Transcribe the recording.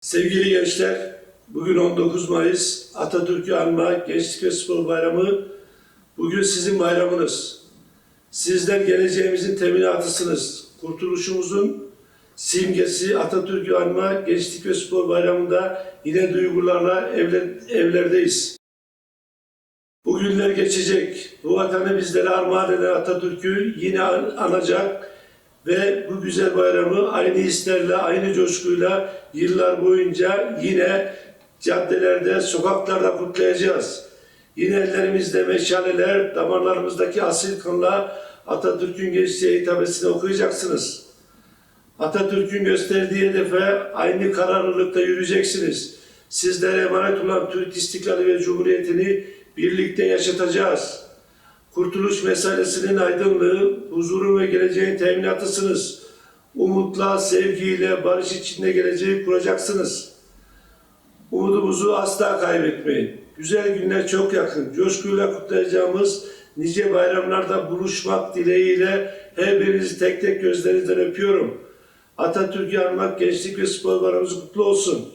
Sevgili gençler, bugün 19 Mayıs Atatürk'ü anma Gençlik ve Spor Bayramı. Bugün sizin bayramınız. Sizler geleceğimizin teminatısınız. Kurtuluşumuzun simgesi Atatürk'ü anma Gençlik ve Spor Bayramı'nda yine duygularla evler, evlerdeyiz. Bu günler geçecek. Bu vatanı bizlere armağan eden Atatürk'ü yine an- anacak ve bu güzel bayramı aynı hislerle, aynı coşkuyla yıllar boyunca yine caddelerde, sokaklarda kutlayacağız. Yine ellerimizde meşaleler, damarlarımızdaki asil kanla Atatürk'ün gençliğe hitabesini okuyacaksınız. Atatürk'ün gösterdiği hedefe aynı kararlılıkta yürüyeceksiniz. Sizlere emanet olan Türk İstiklali ve Cumhuriyeti'ni birlikte yaşatacağız. Kurtuluş meselesinin aydınlığı, huzurun ve geleceğin teminatısınız. Umutla, sevgiyle, barış içinde geleceği kuracaksınız. Umudumuzu asla kaybetmeyin. Güzel günler çok yakın. Coşkuyla kutlayacağımız nice bayramlarda buluşmak dileğiyle her birinizi tek tek gözlerinizden öpüyorum. Atatürk'ü anmak gençlik ve spor bayramımız kutlu olsun.